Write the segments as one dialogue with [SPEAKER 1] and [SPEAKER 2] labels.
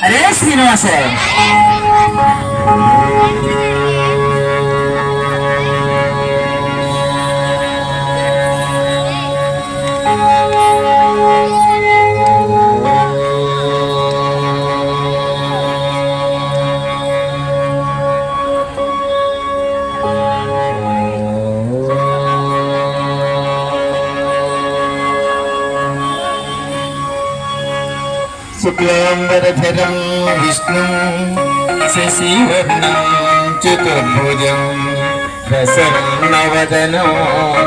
[SPEAKER 1] Hare Srinivasa. शुक्लाम्बरधरं विष्णु शशिवर्णं चतुर्भुजं प्रसन्नवदनो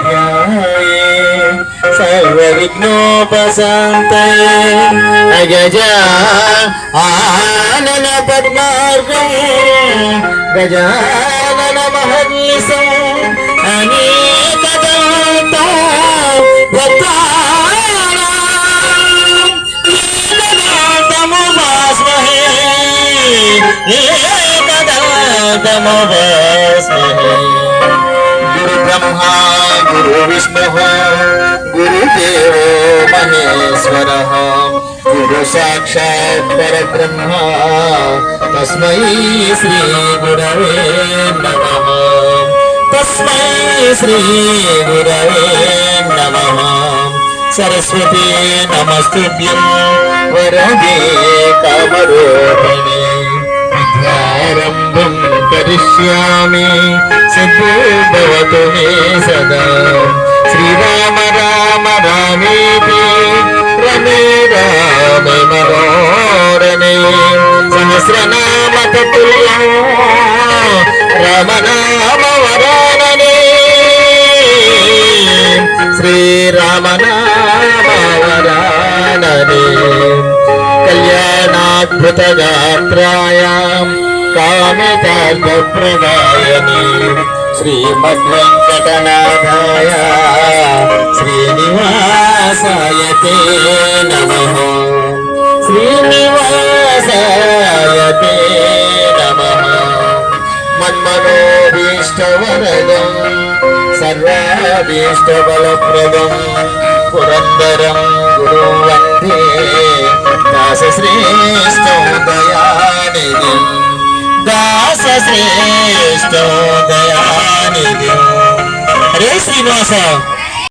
[SPEAKER 1] ध्याये सर्वविघ्नोपशान्तये अगजा आननपद्मार्गं गजाननमहर्निशम् अनी गुरु ब्रह्मा, गुरु विष्णु गुरुदेव महेश्वर गुरु साक्षात् परब्रह्मा, तस्म श्री गुरव नम। तस्म श्री गुरव नम। सरस्वती नमस्तुभ्यं, वरदे कवरोहम्। కామరూపిణి విద్యారంభం కరిష్యామి. సిద్ధో భవతు మే సదా. శ్రీరామ రామ రామేతి రమే రామే మనోరమే. సహస్రనామ తతుల్యం. రామనామ వరాననే. శ్రీరామనామవరాననే కళ్యాణాద్భుతగాత్రాయాం. కామితార్థప్రదాయని శ్రీమద్వెంకటనాథాయ శ్రీనివాసాయ తే నమ. శ్రీనివాసాయ తే నమ. మన్మనోభీష్టవరదం సర్వాభీష్టబలప్రదం దాసశ్రేష్టం దయానిధిం హరే శ్రీనివాస